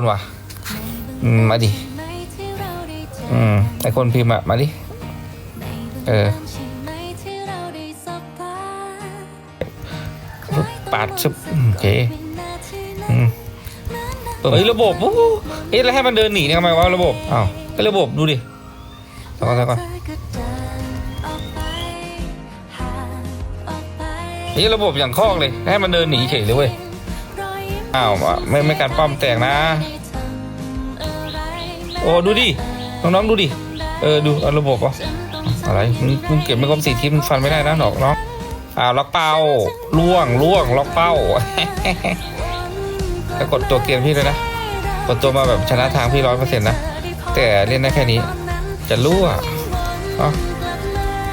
คนวะอืมมาดิ อืมไอคนพิมพ์อะมาดิ เออ ปาดซึบโอเค อืมเฮ้ยระบบโอ้โหเฮ้ยแล้วให้มันเดินหนีเนี่ยทำไมวะระบบอ้าวก็ระบบดูดิแล้วก่อนแล้วก่อนเฮ้ยระบบอย่างคอกเลย ให้มันเดินหนีเฉยเลยเว้ย อ้าวไม่ไม่การป้อมแตกนะ โอ้ดูดิ น้องๆดูดิ เออดูเอาระบบอะอะไรมึงเก็บไม่ครบสี่ทีมฟันไม่ได้นะหนอกน้องอ้าวล็อกเป้าล่วงล่วงล็อกเป้าแล้วกดตัวเกมพี่เลยนะกดตัวมาแบบชนะทางพี่ร้อยเปอร์เซ็นต์นะ แต่เล่นได้แค่นี้ จะรั่วเอา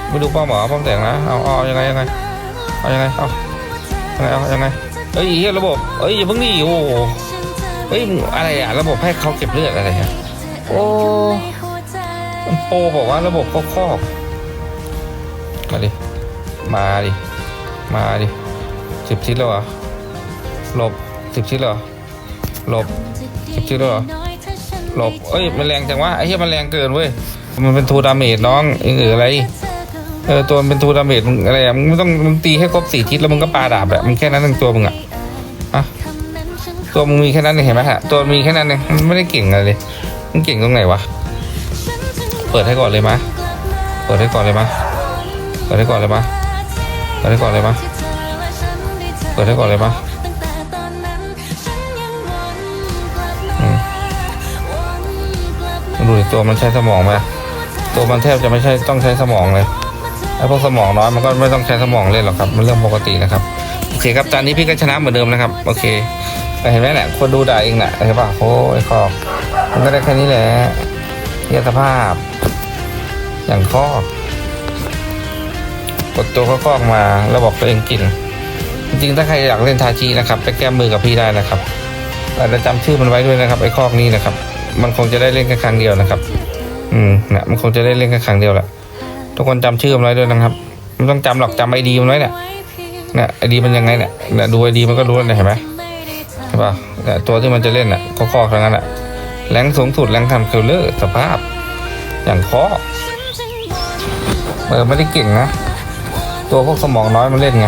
ไม่ดูป้อมหรอป้อมแตกนะ เอาเอายังไงยังไง เอายังไง เอายังไงเอายังไง เฮ้ยเหี้ยระบบเฮ้ยอย่าเพิ่งนี่โอ้เฮ้ยอะไรอะระบบให้เขาเก็บเลือดอะไรฮะโอ้โปบอกว่าระบบก็ครอบมาดิมาดิมาดิสิบชิ้นแล้วเหรอหลบสิบชิ้นแล้วเหรอหลบสิบชิ้นแล้วเหรอหลบเอ้ยมันแรงจังวะไอ้เหี้ยมันแรงเกินเว้ยมันเป็นทูดาเมจน้องเองเอออะไร เออตัวมันเป็นทูดาเมจมึงอะไรอะมึงไม่ต้องมึงตีให้ครบสี่ทิศแล้วมึงก็ปาดาบแบบมึงแค่นั้นทั้งตัวมึงอะอะตัวมึงมีแค่นั้นเองเห็นไหมฮะตัวมีแค่นั้นเองมันไม่ได้เก่งอะไรเลยมึงเก่งตรงไหนวะเปิดให้ก่อนเลยมะเปิดให้ก่อนเลยมะเปิดให้ก่อนเลยมะเปิดให้ก่อนเลยมะเปิดให้ก่อนเลยมะดูดิตัวมันใช้สมองไหมตัวมันแทบจะไม่ใช่ต้องใช้สมองเลย ไอ้พวกสมองน้อยมันก็ไม่ต้องใช้สมองเล่นหรอกครับ มันเรื่องปกตินะครับ โอเคครับ ตอนนี้พี่ก็ชนะเหมือนเดิมนะครับ โอเคแต่เห็นไหมเนี่ยคนดูด่าเองน่ะเห็นป่ะโอ้ยคอกมันก็ได้แค่นี้แหละเรียสภาพ อย่างคอกกดตัวเขาคอกมาแล้วบอกตัวเองกิน จริงๆถ้าใครอยากเล่นทาชีนะครับ ไปแก้มือกับพี่ได้นะครับแต่จะจำชื่อมันไว้ด้วยนะครับไอ้คอกนี้นะครับ มันคงจะได้เล่นแค่ครั้งเดียวนะครับ อืมนี่ยมันคงจะได้เล่นแค่ครั้งเดียวแหละ ทุกคนจำชื่อมันไว้ด้วยนะครับไม่ต้องจำหรอกจำไอดีมันไว้เนี่ยเนี่ยไอดีมันยังไงเนี่ยเนี่ยดูไอดีมันก็รู้แล้วเนี่ยเห็นไหมใช่ป่ะเนี่ยตัวที่มันจะเล่นอะข้อทั้งนั้นอะแรงสูงสุดแรงทำเคลเลอร์สภาพ อย่างข้อเออไม่ได้เก่งนะตัวพวกสมองน้อยมันเล่นไง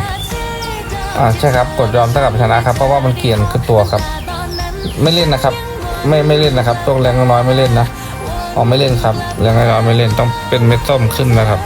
อ่าใช่ครับกดยอมเท่ากับชนะครับ เพราะว่ามันเกรียนขึ้นตัวครับ ไม่เล่นนะครับ ไม่ไม่เล่นนะครับตัวแรงน้อยไม่เล่นนะ อ๋อไม่เล่นครับยังน้อาไม่เล่นต้องเป็นเม็ดส้มขึ้นนะครับ